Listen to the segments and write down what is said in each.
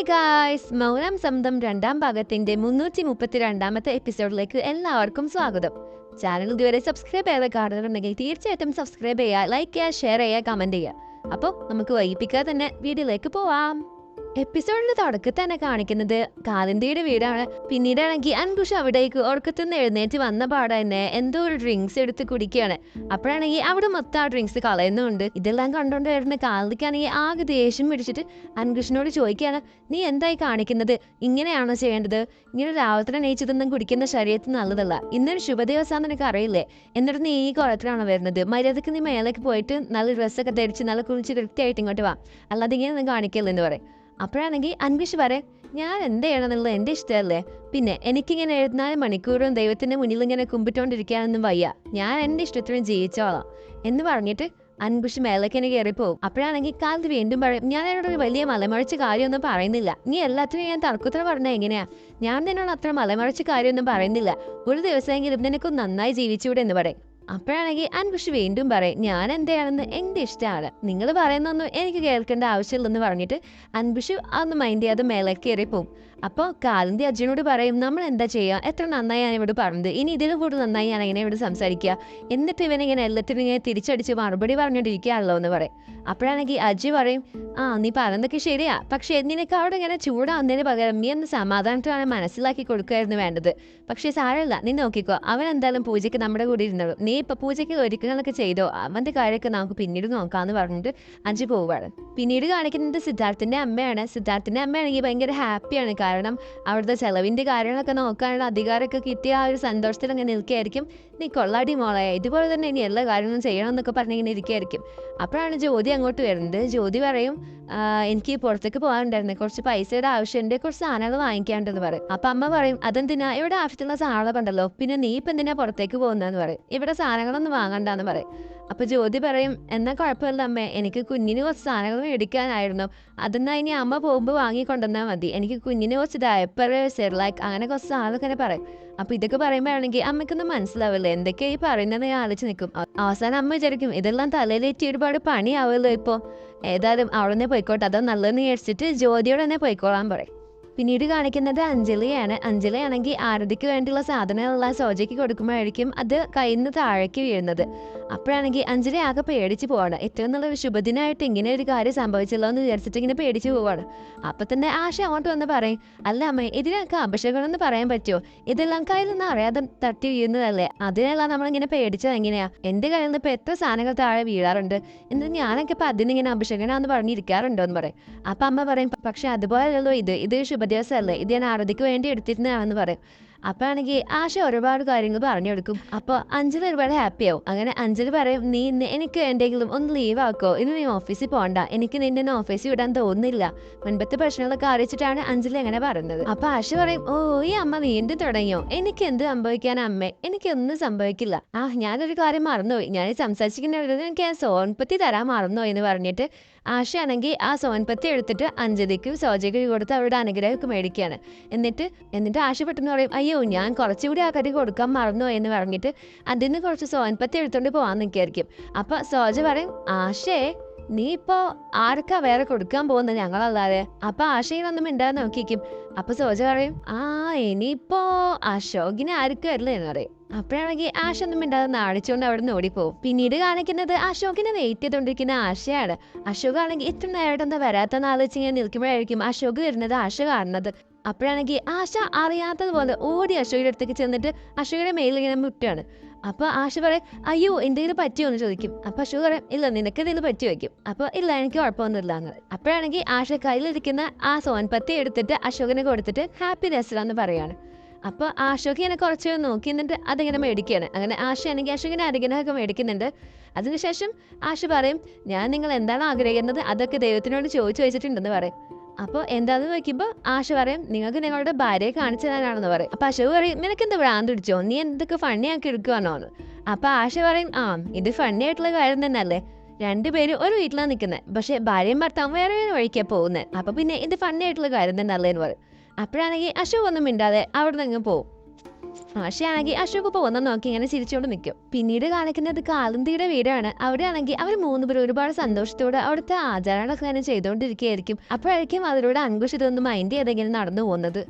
Hi guys മൗനം സ്വന്തം രണ്ടാം ഭാഗത്തിന്റെ മുന്നൂറ്റി മുപ്പത്തി രണ്ടാമത്തെ എപ്പിസോഡിലേക്ക് എല്ലാവർക്കും സ്വാഗതം. ചാനൽ ഇതുവരെ സബ്സ്ക്രൈബ് ചെയ്ത കാണുന്നുണ്ടെങ്കിൽ തീർച്ചയായിട്ടും സബ്സ്ക്രൈബ് ചെയ്യുക ലൈക്ക് ചെയ്യുക ഷെയർ ചെയ്യുക കമന്റ് ചെയ്യുക. അപ്പോൾ നമുക്ക് വൈകിപ്പിക്കാതെ തന്നെ വീഡിയോയിലേക്ക് പോവാം. എപ്പിസോഡിന്റെ തുടക്കത്തിൽ തന്നെ കാണിക്കുന്നത് കാലിന്തിയുടെ വീടാണ്. പിന്നീടാണെങ്കിൽ അൻകുഷ് അവിടേക്ക് ഉറക്കത്തുനിന്ന് എഴുന്നേറ്റ് വന്ന പാടെ തന്നെ എന്തോ ഒരു ഡ്രിങ്ക്സ് എടുത്ത് കുടിക്കുകയാണ്. അപ്പോഴാണെങ്കിൽ അവിടെ മൊത്തം ആ ഡ്രിങ്ക്സ് കളയുന്നുണ്ട്. ഇതെല്ലാം കണ്ടുകൊണ്ട് വരുന്ന കാലിക്കാണെങ്കിൽ ആകെ ദേഷ്യം പിടിച്ചിട്ട് അൻകുഷിനോട് ചോദിക്കുകയാണ് നീ എന്തായി കാണിക്കുന്നത്? ഇങ്ങനെയാണോ ചെയ്യേണ്ടത്? ഇങ്ങനെ രാവിലെ നയിച്ചതൊന്നും കുടിക്കുന്ന ശരീരത്തിന് നല്ലതല്ല. ഇന്നൊരു ശുഭദിവസം നിനക്ക് അറിയില്ലേ എന്നിട്ട് നീ ഈ കുളത്തിലാണോ വരുന്നത്? മര്യാദയ്ക്ക് നീ മേലേക്ക് പോയിട്ട് നല്ല ഡ്രസ്സൊക്കെ ധരിച്ച് നല്ല കുളിച്ച് വൃത്തിയായിട്ട് ഇങ്ങോട്ട് വാ. അല്ലാതെ ഇങ്ങനെ കാണിക്കല്ലെന്ന് പറയും. അപ്പോഴാണെങ്കിൽ അൻവിഷ് പറയും ഞാൻ എന്ത് ചെയ്യണമെന്നുള്ളത് എന്റെ ഇഷ്ടമല്ലേ? പിന്നെ എനിക്കിങ്ങനെ എഴുപത്തിനാല് മണിക്കൂറും ദൈവത്തിന്റെ മുന്നിൽ ഇങ്ങനെ കുമ്പിട്ടോണ്ടിരിക്കാനൊന്നും വയ്യ. ഞാൻ എന്റെ ഇഷ്ടത്തിനും ജീവിച്ചോളാം. എന്ന് പറഞ്ഞിട്ട് അൻപുഷ് മേലക്കനെ കയറിപ്പോവും. അപ്പോഴാണെങ്കിൽ കാലത്ത് വീണ്ടും പറയും ഞാൻ എന്നോട് ഒരു വലിയ മലമുഴച്ച കാര്യമൊന്നും പറയുന്നില്ല. നീ എല്ലാത്തിനും ഞാൻ തർക്കുത്തരം പറഞ്ഞാൽ എങ്ങനെയാ? ഞാൻ നിന്നോട് അത്ര മലമുഴച്ച കാര്യമൊന്നും പറയുന്നില്ല. ഒരു ദിവസമെങ്കിലും നിനക്ക് നന്നായി ജീവിച്ചൂടെ എന്ന് പറയും. അപ്പോഴാണെങ്കിൽ അൻപുഷ് വീണ്ടും പറയും ഞാൻ എന്തെയാണെന്ന് എന്റെ ഇഷ്ടമാണ്. നിങ്ങൾ പറയുന്നൊന്നും എനിക്ക് കേൾക്കേണ്ട ആവശ്യമില്ലെന്ന് പറഞ്ഞിട്ട് അൻപുഷ് അന്ന് മൈൻഡ് ചെയ്യാതെ മേലേക്ക് കയറി പോവും അപ്പോൾ കാലന്തി അർജുനോട് പറയും നമ്മൾ എന്താ ചെയ്യുക എത്ര നന്നായി ഞാൻ ഇവിടെ പറഞ്ഞത്. ഇനി ഇതിലും കൂടുതൽ നന്നായി ഞാൻ എങ്ങനെ ഇവിടെ സംസാരിക്കുക. എന്നിട്ട് ഇവനിങ്ങനെ എല്ലാത്തിനും ഇങ്ങനെ തിരിച്ചടിച്ച് മറുപടി പറഞ്ഞുകൊണ്ടിരിക്കുകയാണല്ലോ എന്ന് പറയും. അപ്പോഴാണെങ്കിൽ അജി പറയും ആ നീ പറഞ്ഞതൊക്കെ ശരിയാ. പക്ഷെ നിനക്ക് അവിടെ ഇങ്ങനെ ചൂടാവുന്നതിന് പകരം നീ ഒന്ന് സമാധാനത്തോടെ മനസ്സിലാക്കി കൊടുക്കുമായിരുന്നു വേണ്ടത്. പക്ഷേ സാരമില്ല. നീ നോക്കിക്കോ. അവൻ എന്തായാലും പൂജയ്ക്ക് നമ്മുടെ കൂടെ ഇരുന്നോളൂ. നീ ഇപ്പൊ പൂജയ്ക്ക് ഒരുക്കങ്ങളൊക്കെ ചെയ്തോ? അവന്റെ കാര്യമൊക്കെ നമുക്ക് പിന്നീട് നോക്കാന്ന് പറഞ്ഞിട്ട് അജി പോവുകയാണ് പിന്നീട് കാണിക്കുന്നത് സിദ്ധാർത്ഥിന്റെ അമ്മയാണ്. സിദ്ധാർത്ഥിന്റെ അമ്മയാണെങ്കിൽ ഭയങ്കര ഹാപ്പിയാണ്. കാരണം അവിടുത്തെ ചെലവിന്റെ കാര്യങ്ങളൊക്കെ നോക്കാനുള്ള അധികാരമൊക്കെ കിട്ടിയ ആ ഒരു സന്തോഷത്തിൽ അങ്ങനെ നിൽക്കുകയായിരിക്കും. നീ കൊള്ളാടി മോളെ. ഇതുപോലെ തന്നെ ഇനി എല്ലാ കാര്യങ്ങളും ചെയ്യണം എന്നൊക്കെ പറഞ്ഞിങ്ങനെ ഇരിക്കുകയായിരിക്കും. അപ്പോഴാണ് ജ്യോതി അങ്ങോട്ട് വരുന്നത്. ജ്യോതി പറയും എനിക്ക് പുറത്തേക്ക് പോകാനുണ്ടായിരുന്നു. കുറച്ച് പൈസയുടെ ആവശ്യമുണ്ട്. കുറച്ച് സാധനങ്ങൾ വാങ്ങിക്കാണ്ടെന്ന് പറയും. അപ്പൊ അമ്മ പറയും അതെന്തിനാ? ഇവിടെ ആവശ്യത്തിലുള്ള സാധനങ്ങളൊക്കെ ഉണ്ടല്ലോ. പിന്നെ നീ ഇപ്പൊ എന്തിനാ പുറത്തേക്ക് പോകുന്നതെന്ന് പറയും. ഇവിടെ സാധനങ്ങളൊന്നും വാങ്ങണ്ടെന്ന് പറയും. അപ്പൊ ജ്യോതി പറയും എന്നാ കുഴപ്പമില്ല അമ്മേ എനിക്ക് കുഞ്ഞിന് കുറച്ച് സാധനങ്ങൾ മേടിക്കാനായിരുന്നു. അതെന്നാ ഇനി അമ്മ പോകുമ്പോൾ വാങ്ങിക്കൊണ്ടുവന്നാൽ മതി. എനിക്ക് കുഞ്ഞിന് കുറച്ച് ഡയപ്പർ സെർലാക്ക് അങ്ങനെ കുറച്ച് സാധനമൊക്കെ ഇങ്ങനെ പറയും. അപ്പൊ ഇതൊക്കെ പറയുമ്പോഴാണെങ്കിൽ അമ്മയ്ക്കൊന്നും മനസ്സിലാവില്ല. എന്തൊക്കെയാ ഈ പറയുന്നത് ഞാൻ ആലോചിച്ച് നിൽക്കും. അവസാനം അമ്മ വിചാരിക്കും ഇതെല്ലാം തലയിലേറ്റി ഒരുപാട് പണിയാവുമല്ലോ ഇപ്പോൾ ഏതായാലും അവിടെ നിന്ന് പോയിക്കോട്ടെ. അതോ നല്ലതെന്ന് വിചാരിച്ചിട്ട് ജ്യോതിയോടെ തന്നെ പോയിക്കോളാൻ പറയും. പിന്നീട് കാണിക്കുന്നത് അഞ്ജലിയാണ്. അഞ്ജലിയാണെങ്കിൽ ആരതിക്ക് വേണ്ടിയുള്ള സാധനങ്ങളെല്ലാം സോജയ്ക്ക് കൊടുക്കുമ്പോഴായിരിക്കും അത് കയ്യിൽ നിന്ന് താഴേക്ക് വീഴുന്നത്. അപ്പോഴാണെങ്കിൽ അഞ്ജലി ആകെ പേടിച്ച് പോവാണ്. ഏറ്റവും നല്ല ശുഭദിനായിട്ട് ഇങ്ങനെ ഒരു കാര്യം സംഭവിച്ചല്ലോ എന്ന് വിചാരിച്ചിട്ട് ഇങ്ങനെ പേടിച്ച് പോവാണ്. അപ്പൊ തന്നെ ആശ അങ്ങോട്ട് വന്ന് പറയും അല്ല അമ്മ ഇതിനൊക്കെ അഭിഷേകം എന്ന് പറയാൻ പറ്റുമോ? ഇതെല്ലാം കയ്യിൽ നിന്ന് അറിയാതെ തട്ടി വീഴുന്നതല്ലേ? അതിനെല്ലാം നമ്മളിങ്ങനെ പേടിച്ചത് എങ്ങനെയാ? എന്റെ കയ്യിൽ നിന്ന് ഇപ്പൊ എത്ര സാധനങ്ങൾ താഴെ വീഴാറുണ്ട്? എന്നിട്ട് ഞാനൊക്കെ ഇപ്പൊ അതിനിങ്ങനെ അഭിഷേകനാന്ന് പറഞ്ഞിരിക്കാറുണ്ടോ എന്ന് പറയും. അപ്പൊ അമ്മ പറയും പക്ഷെ അതുപോലെയല്ലോ ഇത്. ഇത് ശുഭദിവസമല്ലേ ഇത് ഞാൻ ആരതിക്ക് വേണ്ടി എടുത്തിരുന്നതാണെന്ന് പറയും. അപ്പൊ ആണെങ്കിൽ ആശ ഒരുപാട് കാര്യങ്ങൾ പറഞ്ഞു കൊടുക്കും. അപ്പോൾ അഞ്ജലി ഒരുപാട് ഹാപ്പി ആവും. അങ്ങനെ അഞ്ജലി പറയും നീ ഇന്ന് എനിക്ക് എന്തെങ്കിലും ഒന്ന് ലീവ് ആക്കോ. ഇന്ന് നീ ഓഫീസിൽ പോകണ്ട എനിക്ക് നിന്നെ ഓഫീസിൽ വിടാൻ തോന്നുന്നില്ല. മുൻപത്തെ പ്രശ്നങ്ങളൊക്കെ അറിയിച്ചിട്ടാണ് അഞ്ജലി അങ്ങനെ പറയുന്നത്. അപ്പൊ ആശ പറയും ഓ ഈ അമ്മ വീണ്ടും തുടങ്ങിയോ? എനിക്ക് എന്ത് സംഭവിക്കാൻ അമ്മേ? എനിക്കൊന്നും സംഭവിക്കില്ല. ആ ഞാനൊരു കാര്യം മറന്നുപോയി. ഞാൻ സംസാരിച്ചിരിക്കുന്ന എനിക്ക് ഞാൻ സോൺപത്തി തരാൻ മറന്നുപോയി എന്ന് പറഞ്ഞിട്ട് ആശയാണെങ്കിൽ ആ സോൻപത്തി എടുത്തിട്ട് അഞ്ജലിക്കും സോജയ്ക്കും കൊടുത്ത് അവരുടെ അനുഗ്രഹമൊക്കെ മേടിക്കുകയാണ്. എന്നിട്ട് എന്നിട്ട് ആശ പെട്ടെന്ന് പറയും അയ്യോ ഞാൻ കുറച്ചുകൂടി ആ കടി കൊടുക്കാൻ മറന്നു എന്ന് പറഞ്ഞിട്ട് അതിന് കുറച്ച് സോൻപത്തി എടുത്തോണ്ട് പോവാൻ നിൽക്കായിരിക്കും അപ്പൊ സോജ പറയും ആശേ നീ ഇപ്പോ ആർക്കാ വേറെ കൊടുക്കാൻ പോകുന്നത് ഞങ്ങളല്ലാതെ? അപ്പൊ ആശയിലൊന്നും ഇണ്ടാ നോക്കിക്കും അപ്പൊ സോജ പറയും ആ ഇനിയിപ്പോ അശോകിനെ ആർക്കും വരില്ല എന്ന് പറയും. അപ്പോഴാണെങ്കിൽ ആശ ഒന്നും മിണ്ടാതെ നാടിച്ചുകൊണ്ട് അവിടെ നിന്ന് ഓടിപ്പോവും. പിന്നീട് കാണിക്കുന്നത് അശോകിനെ വെയിറ്റ് ചെയ്തുകൊണ്ടിരിക്കുന്ന ആശയാണ്. അശോക് ആണെങ്കിൽ ഇത്ര നേരമായിട്ട് എന്താ വരാത്ത ആലോചിച്ച് ഇങ്ങനെ നിൽക്കുമ്പോഴായിരിക്കും അശോക് വരുന്നത് ആശ കാണുന്നത്. അപ്പോഴാണെങ്കിൽ ആശ അറിയാത്തതുപോലെ ഓടി അശോകിന്റെ അടുത്തേക്ക് ചെന്നിട്ട് അശോകിന്റെ മേലിൽ ഇങ്ങനെ മുട്ടാണ് അപ്പൊ ആശ പറയും അയ്യോ എന്തെങ്കിലും പറ്റിയോ എന്ന് ചോദിക്കും. അപ്പൊ അശു പറയും ഇല്ല നിനക്ക് എന്തെങ്കിലും പറ്റി? വയ്ക്കും അപ്പൊ ഇല്ല എനിക്ക് കുഴപ്പമൊന്നുമില്ല പറയും. അപ്പോഴാണെങ്കിൽ ആശ കയ്യിലിരിക്കുന്ന ആ സോൻപത്തി എടുത്തിട്ട് അശോകനെ കൊടുത്തിട്ട് ഹാപ്പി രസലാന്ന് പറയാണ്. അപ്പൊ ആശോക് ഇങ്ങനെ കുറച്ച് നോക്കി എന്നിട്ട് അതിങ്ങനെ മേടിക്കുകയാണ് അങ്ങനെ ആശ ആണെങ്കിൽ ആശയാണെങ്കിൽ ഇങ്ങനെ അനുഗ്രഹമൊക്കെ മേടിക്കുന്നുണ്ട്. അതിനുശേഷം ആശ പറയും ഞാൻ നിങ്ങൾ എന്താണ് ആഗ്രഹിക്കുന്നത്? അതൊക്കെ ദൈവത്തിനോട് ചോദിച്ചു വെച്ചിട്ടുണ്ടെന്ന് പറയും. അപ്പോൾ എന്താന്ന് നോക്കിയപ്പോൾ ആശ പറയും നിങ്ങൾക്ക് നിങ്ങളുടെ ഭാര്യയെ കാണിച്ചു തരാനാണെന്ന് പറയും. അപ്പൊ അശോക് പറയും നിനക്ക് എന്താ ഭ്രാന്ത് പിടിച്ചോ? നീ എന്തൊക്കെ ഫണ്ണിയാക്കി എടുക്കുവാണോ എന്ന് അപ്പൊ ആശ പറയും ആ ഇത് ഫണ്ണി ആയിട്ടുള്ള കാര്യം തന്നെയല്ലേ. രണ്ടുപേരും ഒരു വീട്ടിലാണ് നിൽക്കുന്നത് പക്ഷെ ഭാര്യയും ഭർത്താവും വേറെ വേറെ വഴിക്കാണ് പോകുന്നത് അപ്പൊ പിന്നെ ഇത് ഫണ്ണി ആയിട്ടുള്ള കാര്യം തന്നെ അല്ലേ എന്ന് പറയും. അപ്പോഴാണെങ്കിൽ അശോക് ഒന്നും മിണ്ടാതെ അവിടെ നിന്ന് പോകും ആശയാണെങ്കിൽ അശോക് പോകുന്ന നോക്കി ഇങ്ങനെ ചിരിച്ചുകൊണ്ട് നിൽക്കും പിന്നീട് കാണിക്കുന്നത് കാലന്തിയുടെ വീടാണ്. അവിടെയാണെങ്കിൽ അവർ മൂന്ന് പേർ ഒരുപാട് സന്തോഷത്തോടെ അവിടുത്തെ ആചാരങ്ങളൊക്കെ തന്നെ ചെയ്തുകൊണ്ടിരിക്കുകയായിരിക്കും. അപ്പോഴായിരിക്കും അതിലൂടെ അങ്കുഷ് ഇതൊന്നും മൈൻഡ് ചെയ്തെങ്കിലും നടന്നു പോകുന്നത്.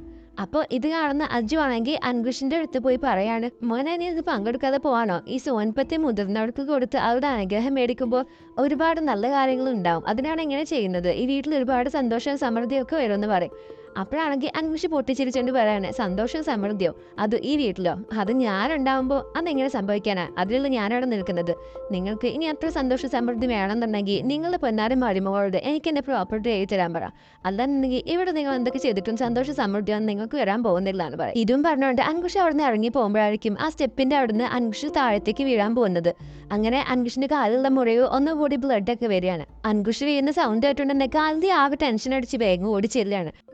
അപ്പോൾ ഇത് കാണുന്ന അജു ആണെങ്കിൽ അൻകുഷിന്റെ അടുത്ത് പോയി പറയാണ് മോനെ നീ ഇത് പങ്കെടുക്കാതെ പോവാണോ? ഈ സോൻപത്തി മുതിർന്നവർക്ക് കൊടുത്ത് അവരുടെ അനുഗ്രഹം മേടിക്കുമ്പോൾ ഒരുപാട് നല്ല കാര്യങ്ങൾ ഉണ്ടാവും. അതിനാണ് ഇങ്ങനെ ചെയ്യുന്നത്. ഈ വീട്ടിൽ ഒരുപാട് സന്തോഷവും സമൃദ്ധിയൊക്കെ വരുമെന്ന് പറയും. അപ്പോഴാണെങ്കിൽ അൻകുഷി പൊട്ടിച്ചിരിച്ചുകൊണ്ട് പറയാണ്. സന്തോഷവും സമൃദ്ധിയോ അത് ഈ വീട്ടിലോ? അത് ഞാനുണ്ടാവുമ്പോൾ അതെങ്ങനെ സംഭവിക്കാനാ? അതിലുള്ള ഞാനവിടെ നിൽക്കുന്നത്. നിങ്ങൾക്ക് ഇനി അത്ര സന്തോഷ സമൃദ്ധി വേണമെന്നുണ്ടെങ്കിൽ നിങ്ങളുടെ പൊന്നാരും മരുമകളോട് എനിക്ക് എന്റെ പ്രോപ്പർട്ടി എഴുതി തരാൻ പറ. അല്ലാന്നുണ്ടെങ്കിൽ ഇവിടെ നിങ്ങൾ എന്തൊക്കെ ചെയ്തിട്ടും സന്തോഷ സമൃദ്ധിയൊന്നും നിങ്ങൾക്ക് വരാൻ പോകുന്നില്ല എന്ന് പറയും. ഇതും പറഞ്ഞുകൊണ്ട് അൻകുഷ് അവിടെ നിന്ന് ഇറങ്ങി പോകുമ്പോഴായിരിക്കും ആ സ്റ്റെപ്പിന്റെ അവിടെ നിന്ന് അൻകുഷ് താഴത്തേക്ക് വീഴാൻ പോകുന്നത്. അങ്ങനെ അങ്കുഷിന്റെ കാലിലുള്ള മുറിവ് ഒന്നുകൂടി ബ്ലഡ് ഒക്കെ വരികയാണ്. അൻകുഷ് വീഴുന്ന സൗണ്ട് കേട്ടുകൊണ്ട് കാലിന്റെ ആകെ ടെൻഷൻ അടിച്ച് വേഗം ഓടി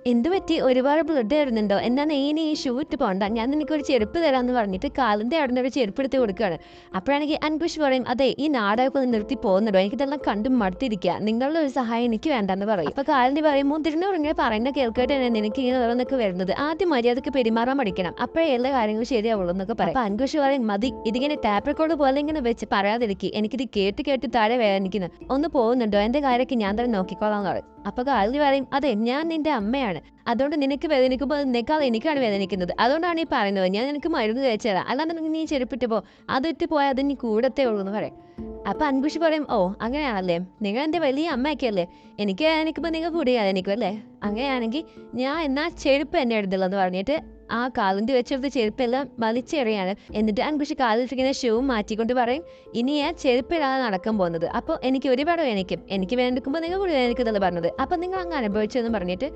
എന്ത് പറ്റി ഒരുപാട് ബ്ലഡ് വരുന്നുണ്ടോ? എന്നാ നീ ഈ ഷൂ ഇട്ട് പോണ്ട ഞാൻ നിനക്ക് ഒരു ചെരുപ്പ് തരാമെന്ന് പറഞ്ഞിട്ട് കാലിന്റെ അവിടെ ഒരു ചെരുപ്പ് എടുത്ത് കൊടുക്കുകയാണ്. അപ്പോഴാണെങ്കിൽ അൻകുഷ് പറയും അതെ ഈ നാടകമൊക്കെ ഒന്ന് നിർത്തി പോകുന്നുണ്ടോ? എനിക്കിതെല്ലാം കണ്ടും മടുത്തിരിക്കുക നിങ്ങളുടെ ഒരു സഹായം എനിക്ക് വേണ്ടെന്ന് പറയും. അപ്പോൾ കാലിന്റെ പറയും തിരുന്ന് ഇങ്ങനെ പറയുന്ന കേൾക്കേട്ട് തന്നെ നിനക്ക് ഇങ്ങനെ ഓരോന്നൊക്കെ വരുന്നത്. ആദ്യം മര്യാദയ്ക്ക് പെരുമാറാൻ പഠിക്കണം. അപ്പോഴേ എല്ലാ കാര്യങ്ങളും ശരിയാവുള്ളൂ എന്നൊക്കെ പറയും. അപ്പോൾ അൻകുഷ് പറയും മതി ഇതിങ്ങനെ ടാപ്പ് റെക്കോർഡ് പോലെ ഇങ്ങനെ വെച്ച് പറയാതിരിക്കും. എനിക്കിത് കേട്ട് കേട്ട് താഴെ വേദനിക്കുന്നു. ഒന്ന് പോകുന്നുണ്ടോ? എന്റെ കാര്യമൊക്കെ ഞാൻ തന്നെ നോക്കിക്കോളാം എന്ന് പറയും. അപ്പൊ കാലി പറയും അതെ ഞാൻ നിന്റെ അമ്മയാണ്. അതുകൊണ്ട് നിനക്ക് വേദനിക്കുമ്പോൾ നിനക്കാൾ എനിക്കാണ് വേദനിക്കുന്നത്. അതുകൊണ്ടാണ് ഈ പറയുന്നത്. ഞാൻ നിനക്ക് മരുന്ന് കഴിച്ചതാ അല്ലാതെ നീ ചെരുപ്പിട്ട് പോ. അതിട്ട് പോയാൽ അത് നീ കൂടത്തേ ഉള്ളൂ എന്ന് പറയും. അപ്പൊ അൻകുഷി പറയും ഓ അങ്ങനെയാണല്ലേ? നിങ്ങൾ എന്റെ വലിയ അമ്മയൊക്കെ അല്ലേ എനിക്ക് വേദനിക്കുമ്പോൾ നിങ്ങൾ കൂടിയാൽ വേദനിക്കും അല്ലേ? അങ്ങനെയാണെങ്കിൽ ഞാൻ എന്നാ ചെരുപ്പ് എന്നെ എടുത്തുള്ളൂ എന്ന് പറഞ്ഞിട്ട് ആ കാലിന്റെ വെച്ചെടുത്ത ചെരുപ്പെല്ലാം വലിച്ചെറിയാണ്. എന്നിട്ട് അൻകുഷ് കാലിട്ടിരിക്കുന്ന ഷൂ മാറ്റിക്കൊണ്ട് പറയും ഇനി ഞാൻ ചെരുപ്പിടാതെ നടക്കാൻ പോകുന്നത്. അപ്പോൾ എനിക്ക് ഒരുപാട് വേദനിക്കും എനിക്ക് വേണ്ടിക്കുമ്പോൾ നിങ്ങൾ കൂടി വേദനിക്കുന്നതല്ല പറഞ്ഞത്. അപ്പം നിങ്ങൾ അങ്ങ് അനുഭവിച്ചെന്ന് പറഞ്ഞിട്ട്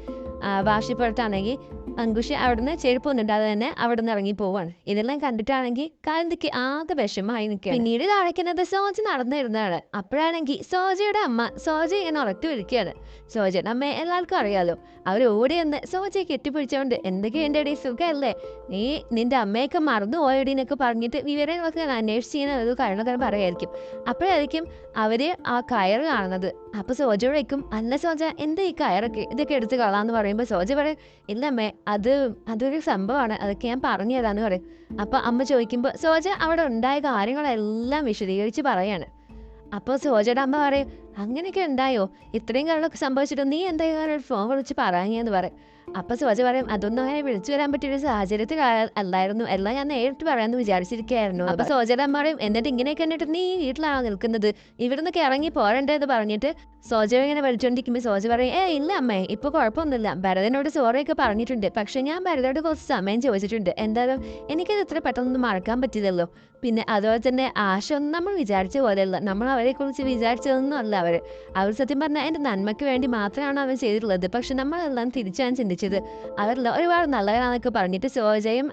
വാശിപ്പുറത്താണെങ്കിൽ അങ്കുഷ് അവിടുന്ന് ചെരുപ്പൊന്നും ഇടാതെ തന്നെ അവിടെ നിന്ന് ഇറങ്ങി പോവാണ്. ഇതെല്ലാം കണ്ടിട്ടാണെങ്കിൽ കാന്തിക്ക് ആകെ വിഷമമായി നിൽക്കുക പിന്നീട് കാണിക്കുന്നത് സോജി നടന്നിരുന്നതാണ്. അപ്പോഴാണെങ്കിൽ സോജയുടെ അമ്മ സോജ ഇങ്ങനെ ഉറക്കി വിളിക്കുകയാണ്. സോജയുടെ അമ്മ എല്ലാവർക്കും അറിയാലോ. അവർ ഓടി വന്ന് സോജയെ കെട്ടിപ്പിടിച്ചോണ്ട് എന്തൊക്കെയുണ്ട് ഈ സുഖമല്ലേ നീ നിന്റെ അമ്മയൊക്കെ മറന്നു പോയടി എന്നൊക്കെ പറഞ്ഞിട്ട് വിവരം വിവരങ്ങളൊക്കെ അന്വേഷിച്ച് ചെയ്യുന്ന ഒരു കാരണക്കാരൻ പറയായിരിക്കും അപ്പോഴായിരിക്കും അവർ ആ കയറ് കാണുന്നത്. അപ്പൊ സോജ വിളിക്കും അല്ല സോജ എന്താ ഈ കയറൊക്കെ ഇതൊക്കെ എടുത്ത് കളാന്ന് പറയുമ്പോൾ സോജ പറയും ഇല്ല അമ്മേ അത് അതൊരു സംഭവമാണ് അതൊക്കെ ഞാൻ പറഞ്ഞു തരാന്ന് പറയും. അപ്പൊ അമ്മ ചോദിക്കുമ്പോൾ സോജ അവിടെ ഉണ്ടായ കാര്യങ്ങളെല്ലാം വിശദീകരിച്ച് പറയാണ്. അപ്പോൾ സോജയുടെ അമ്മ പറയും അങ്ങനെയൊക്കെ ഉണ്ടായോ? ഇത്രയും കാര്യങ്ങളൊക്കെ സംഭവിച്ചിട്ട് നീ എന്തായാലും ഫോൺ വിളിച്ച് പറയാന്ന് പറയും. അപ്പൊ സോജ പറയും അതൊന്നും അങ്ങനെ വിളിച്ചു വരാൻ പറ്റിയൊരു സാഹചര്യത്തിൽ അല്ലായിരുന്നു. എല്ലാം ഞാൻ നേരിട്ട് പറയാമെന്ന് വിചാരിച്ചിരിക്കുകയായിരുന്നു. അപ്പൊ സോജയുടെ അമ്മ പറയും എന്നിട്ട് ഇങ്ങനെയൊക്കെ എന്നിട്ട് നീ വീട്ടിലാണോ നിൽക്കുന്നത്? ഇവിടുന്നൊക്കെ ഇറങ്ങി പോരണ്ടേ എന്ന് പറഞ്ഞിട്ട് സോജ ഇങ്ങനെ വലിച്ചോണ്ടിരിക്കുമ്പോൾ സോജ പറയും ഏ ഇല്ല അമ്മേ ഇപ്പൊ കുഴപ്പമൊന്നുമില്ല. ഭരതനോട് സോറിയൊക്കെ പറഞ്ഞിട്ടുണ്ട്. പക്ഷെ ഞാൻ ഭരതോട് കുറച്ച് സമയം ചോദിച്ചിട്ടുണ്ട്. എന്തായാലും എനിക്കത് ഇത്ര പെട്ടെന്നൊന്നും മറക്കാൻ പറ്റില്ലല്ലോ. പിന്നെ അതുപോലെ തന്നെ ആശ ഒന്നും നമ്മൾ വിചാരിച്ച പോലെയല്ല. നമ്മൾ അവരെ കുറിച്ച് വിചാരിച്ചതൊന്നും അല്ല അവർ അവർ സത്യം പറഞ്ഞാൽ എന്റെ നന്മയ്ക്ക് വേണ്ടി മാത്രമാണ് അവൻ ചെയ്തിട്ടുള്ളത്. പക്ഷെ നമ്മളെല്ലാം തിരിച്ചാണ് ചിന്തിച്ചത് അവരെല്ലാം ഒരുപാട് നല്ലവരാന്നൊക്കെ പറഞ്ഞിട്ട് സോജയും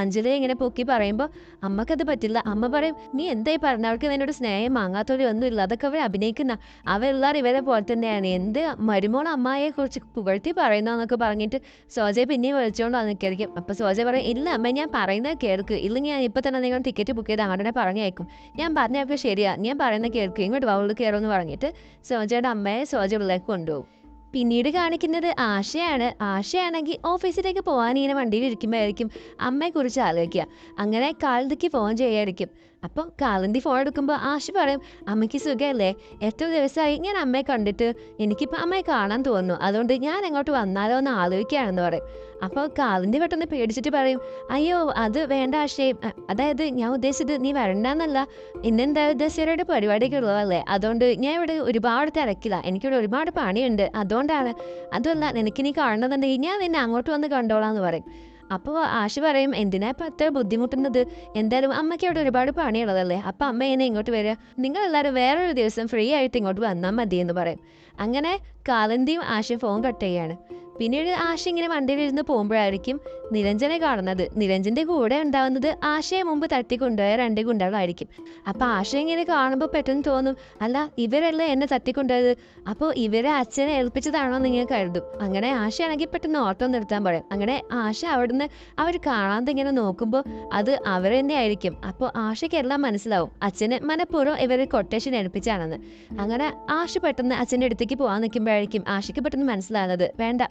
അഞ്ജലിയും ഇങ്ങനെ പൊക്കി പറയുമ്പോൾ അമ്മക്കത് പറ്റില്ല. അമ്മ പറയും നീ എന്തായി പറഞ്ഞ? അവർക്ക് എന്നോട് സ്നേഹം വാങ്ങാത്തൊരു ഒന്നും ഇല്ല. അതൊക്കെ അവർ അഭിനയിക്കുന്ന അവരെല്ലാവരും ഇവരെ പോലെ തന്നെയാണ്. എന്ത് മരുമോൾ അമ്മയെ കുറിച്ച് പുകഴ്ത്തി പറയുന്നതെന്നൊക്കെ പറഞ്ഞിട്ട് സോജയെ പിന്നെയും വിളിച്ചുകൊണ്ട് വന്നിരിക്കും അപ്പൊ സോജ പറയും ഇല്ല അമ്മ ഞാൻ പറയുന്നത് കേൾക്ക്. ഇല്ലെങ്കിൽ ഞാൻ ഇപ്പൊ തന്നെ നിങ്ങൾ ടിക്കറ്റ് ബുക്ക് ചെയ്ത് അങ്ങോട്ട് പറഞ്ഞേക്കും ഞാൻ പറഞ്ഞപ്പോൾ ശരിയാ. ഞാൻ പറയുന്നത് കേൾക്കും. ഇങ്ങോട്ട് വൗളിൽ കയറുമെന്ന് പറഞ്ഞിട്ട് സോജയുടെ അമ്മയെ സോജ ഉള്ളിലേക്ക് കൊണ്ടുപോകും. പിന്നീട് കാണിക്കുന്നത് ആശയാണ്. ആശയാണെങ്കിൽ ഓഫീസിലേക്ക് പോകാൻ ഇങ്ങനെ വണ്ടിയിൽ ഇരിക്കുമ്പോഴായിരിക്കും അമ്മയെക്കുറിച്ച് ആലോചിക്കുക. അങ്ങനെ കാലിന്തിക്ക് ഫോൺ ചെയ്യായിരിക്കും. അപ്പോൾ കാലന്തി ഫോൺ എടുക്കുമ്പോൾ ആശ പറയും അമ്മയ്ക്ക് സുഖമല്ലേ എത്ര ദിവസമായി ഞാൻ അമ്മയെ കണ്ടിട്ട്. എനിക്കിപ്പോൾ അമ്മയെ കാണാൻ തോന്നുന്നു. അതുകൊണ്ട് ഞാൻ എങ്ങോട്ട് വന്നാലോ എന്ന് ആലോചിക്കുകയാണെന്ന് പറയും. അപ്പോൾ കാലന്തി പെട്ടെന്ന് പേടിച്ചിട്ട് പറയും അയ്യോ അത് വേണ്ട ആശയം അതായത് ഞാൻ ഉദ്ദേശിച്ചത് നീ വരണ്ടെന്നല്ല. ഇന്നെന്താ ദസറയുടെ പരിപാടിയൊക്കെ ഉള്ളതല്ലേ? അതുകൊണ്ട് ഞാൻ ഇവിടെ ഒരുപാട് തിരക്കില്ല എനിക്കിവിടെ ഒരുപാട് പണിയുണ്ട്. അതുകൊണ്ടാണ്. അതുമല്ല നിനക്ക് നീ കാണണമെന്നുണ്ടെങ്കിൽ ഞാൻ നിന്നെ അങ്ങോട്ട് വന്ന് കണ്ടോളാം എന്ന് പറയും. അപ്പോൾ ആശ പറയും എന്തിനാ ഇപ്പം അത്ര ബുദ്ധിമുട്ടുന്നത്? എന്തായാലും അമ്മയ്ക്ക് അവിടെ ഒരുപാട് പണിയുള്ളതല്ലേ? അപ്പം അമ്മ എന്നെ ഇങ്ങോട്ട് വരിക നിങ്ങളെല്ലാവരും വേറൊരു ദിവസം ഫ്രീ ആയിട്ട് ഇങ്ങോട്ട് വന്നാൽ മതി എന്ന് പറയും. അങ്ങനെ കാലന്തിയും ആശയും ഫോൺ കട്ട് ചെയ്യാണ്. പിന്നീട് ആശ ഇങ്ങനെ വണ്ടിയിലിരുന്ന് പോകുമ്പോഴായിരിക്കും നിരഞ്ജനെ കാണുന്നത്. നിരഞ്ജന്റെ കൂടെ ഉണ്ടാവുന്നത് ആശയെ മുമ്പ് തട്ടിക്കൊണ്ടുപോയ രണ്ട് ഗുണ്ടകളായിരിക്കും. അപ്പൊ ആശ ഇങ്ങനെ കാണുമ്പോൾ പെട്ടെന്ന് തോന്നും അല്ല ഇവരല്ല എന്നെ തട്ടിക്കൊണ്ടുപോയത്? അപ്പോൾ ഇവരെ അച്ഛനെ ഏൽപ്പിച്ചതാണോ എന്ന് നിങ്ങൾ കരുതും. അങ്ങനെ ആശയാണെങ്കിൽ പെട്ടെന്ന് ഓട്ടോ നിർത്താൻ പറയും. അങ്ങനെ ആശ അവിടുന്ന് അവർ കാണാതെ ഇങ്ങനെ നോക്കുമ്പോൾ അത് അവർ തന്നെ ആയിരിക്കും. അപ്പോൾ ആശയ്ക്ക് എല്ലാം മനസ്സിലാവും. അച്ഛന് മനഃപൂർവം ഇവരെ കൊട്ടേഷൻ ഏൽപ്പിച്ചാണെന്ന് അങ്ങനെ ആശ പെട്ടെന്ന് അച്ഛന്റെ അടുത്തേക്ക് പോകാൻ നിൽക്കുമ്പോഴായിരിക്കും ആശയ്ക്ക് പെട്ടെന്ന് മനസ്സിലാകുന്നത്. വേണ്ട.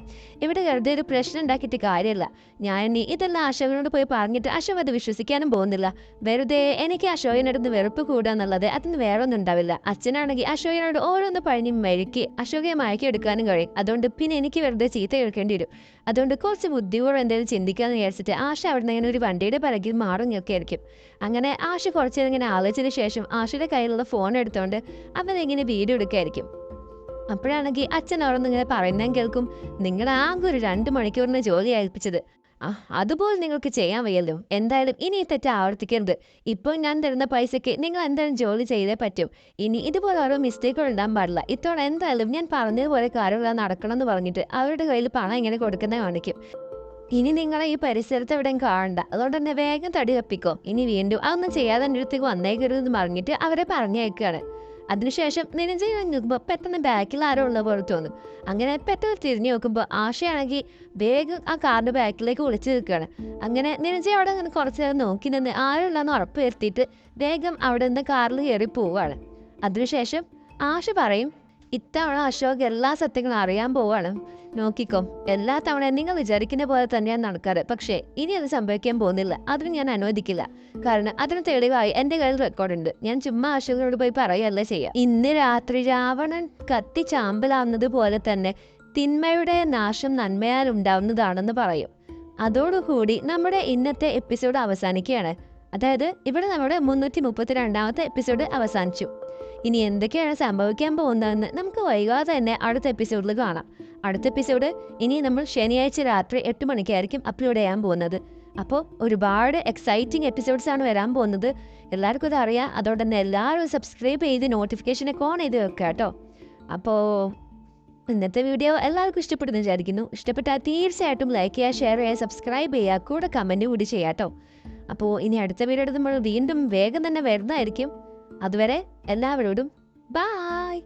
ഇവിടെ വെറുതെ ഒരു പ്രശ്നം ഉണ്ടാക്കിയിട്ട് കാര്യമില്ല. ഞാൻ ഇനി ഇതെല്ലാം അശോകനോട് പോയി പറഞ്ഞിട്ട് അശോക് അത് വിശ്വസിക്കാനും പോകുന്നില്ല. വെറുതെ എനിക്ക് അശോകനടുത്ത് വെറുപ്പ് കൂടുക എന്നുള്ളത് അതിന് വേറെ ഒന്നും ഉണ്ടാവില്ല. അച്ഛനാണെങ്കിൽ അശോകനോട് ഓരോന്ന് പഴഞ്ഞ് മെഴുക്കി അശോകയെ മയക്കി എടുക്കാനും കഴിയും. അതുകൊണ്ട് പിന്നെ എനിക്ക് വെറുതെ ചീത്ത കേൾക്കേണ്ടി വരും. അതുകൊണ്ട് കുറച്ച് ബുദ്ധിപൂർവം എന്തെങ്കിലും ചിന്തിക്കാന്ന് വിചാരിച്ചിട്ട് ആശ അവിടെ നിന്ന് ഇങ്ങനെ ഒരു വണ്ടിയുടെ പിറകിൽ മാറുങ്ങൊക്കെ ആയിരിക്കും. അങ്ങനെ ആശ കുറച്ച് നേരം ഇങ്ങനെ ആലോചിച്ചതിന് ശേഷം ആശയുടെ കയ്യിലുള്ള ഫോൺ എടുത്തുകൊണ്ട് അവനിങ്ങനെ വീഡിയോ എടുക്കായിരിക്കും. അപ്പോഴാണെങ്കിൽ അച്ഛൻ അവിടെ നിന്ന് ഇങ്ങനെ പറയുന്നതും കേൾക്കും. നിങ്ങൾ ആകെ ഒരു രണ്ട് മണിക്കൂറിന് ജോലി ഏൽപ്പിച്ചത്. ആ അതുപോലെ നിങ്ങൾക്ക് ചെയ്യാൻ വയ്യല്ലോ. എന്തായാലും ഇനി ഈ തെറ്റ് ആവർത്തിക്കരുത്. ഇപ്പോൾ ഞാൻ തരുന്ന പൈസയ്ക്ക് നിങ്ങൾ എന്തായാലും ജോലി ചെയ്തേ പറ്റും. ഇനി ഇതുപോലെ ഓരോ മിസ്റ്റേക്കുകൾ ഉണ്ടാകാൻ പാടില്ല. ഇത്തവണ എന്തായാലും ഞാൻ പറഞ്ഞതുപോലെ കാര്യങ്ങൾ നടക്കണം എന്ന് പറഞ്ഞിട്ട് അവരുടെ കയ്യിൽ പണം ഇങ്ങനെ കൊടുക്കുന്നത് കാണിക്കും. ഇനി നിങ്ങളെ ഈ പരിസരത്ത് എവിടെയും കാണണ്ട. അതുകൊണ്ട് തന്നെ വേഗം തടി തപ്പിക്കോ ഇനി വീണ്ടും അതൊന്നും ചെയ്യാതെ എന്റെ അടുത്തേക്ക് വന്നേക്കരുതെന്ന് പറഞ്ഞിട്ട് അവരെ പറഞ്ഞേക്കാണ് അതിനുശേഷം നെനഞ്ചയിൽ നോക്കുമ്പോൾ പെട്ടെന്ന് ബാക്കിൽ ആരോ ഉള്ള പോലെ തോന്നും. അങ്ങനെ പെട്ടെന്ന് തിരിഞ്ഞു നോക്കുമ്പോൾ ആശയാണെങ്കിൽ വേഗം ആ കാറിന്റെ ബാക്കിലേക്ക് ഒളിച്ചു നിൽക്കുകയാണ്. അങ്ങനെ നിരഞ്ജയ അവിടെ അങ്ങനെ കുറച്ച് നേരം നോക്കി നിന്ന് ആരുള്ളതെന്ന് ഉറപ്പ് വരുത്തിയിട്ട് വേഗം അവിടെ നിന്ന് കാറിൽ കയറി പോവുകയാണ്. അതിനുശേഷം ആശ പറയും ഇത്തവണ അശോക് എല്ലാ സത്യങ്ങളും അറിയാൻ പോവാണ് നോക്കിക്കോ എല്ലാ തവണ നിങ്ങൾ വിചാരിക്കുന്ന പോലെ തന്നെയാണ് നടക്കാറ്. പക്ഷേ ഇനി അത് സംഭവിക്കാൻ പോകുന്നില്ല. അതിന് ഞാൻ അനുവദിക്കില്ല. കാരണം അതിന് തെളിവായി എന്റെ കയ്യിൽ റെക്കോർഡ് ഉണ്ട്. ഞാൻ ചുമ്മാ അശോകനോട് പോയി പറയല്ല ചെയ്യാം. ഇന്ന് രാത്രി രാവണൻ കത്തി ചാമ്പലാവുന്നത് പോലെ തന്നെ തിന്മയുടെ നാശം നന്മയാൽ ഉണ്ടാവുന്നതാണെന്ന് പറയും. അതോടുകൂടി നമ്മുടെ ഇന്നത്തെ എപ്പിസോഡ് അവസാനിക്കുകയാണ്. അതായത് ഇവിടെ നമ്മുടെ മുന്നൂറ്റി മുപ്പത്തി രണ്ടാമത്തെ എപ്പിസോഡ് അവസാനിച്ചു. ഇനി എന്തൊക്കെയാണ് സംഭവിക്കാൻ പോകുന്നതെന്ന് നമുക്ക് വൈകാതെ തന്നെ അടുത്ത എപ്പിസോഡിൽ കാണാം. അടുത്ത എപ്പിസോഡ് ഇനി നമ്മൾ ശനിയാഴ്ച രാത്രി എട്ട് മണിക്കായിരിക്കും അപ്ലോഡ് ചെയ്യാൻ പോകുന്നത്. അപ്പോൾ ഒരുപാട് എക്സൈറ്റിംഗ് എപ്പിസോഡ്സ് ആണ് വരാൻ പോകുന്നത്. എല്ലാവർക്കും ഇത് അറിയാം. അതുകൊണ്ട് തന്നെ എല്ലാവരും സബ്സ്ക്രൈബ് ചെയ്ത് നോട്ടിഫിക്കേഷനൊക്കെ ഓൺ ചെയ്ത് വെക്കുക കേട്ടോ. അപ്പോൾ ഇന്നത്തെ വീഡിയോ എല്ലാവർക്കും ഇഷ്ടപ്പെടുന്നു വിചാരിക്കുന്നു. ഇഷ്ടപ്പെട്ടാൽ തീർച്ചയായിട്ടും ലൈക്ക് ചെയ്യുക ഷെയർ ചെയ്യുക സബ്സ്ക്രൈബ് ചെയ്യുക കൂടെ കമന്റ് കൂടി ചെയ്യാം കേട്ടോ. അപ്പോൾ ഇനി അടുത്ത വീഡിയോ നമ്മൾ വീണ്ടും വേഗം തന്നെ വരുന്നതായിരിക്കും. അതുവരെ എല്ലാവരോടും ബൈ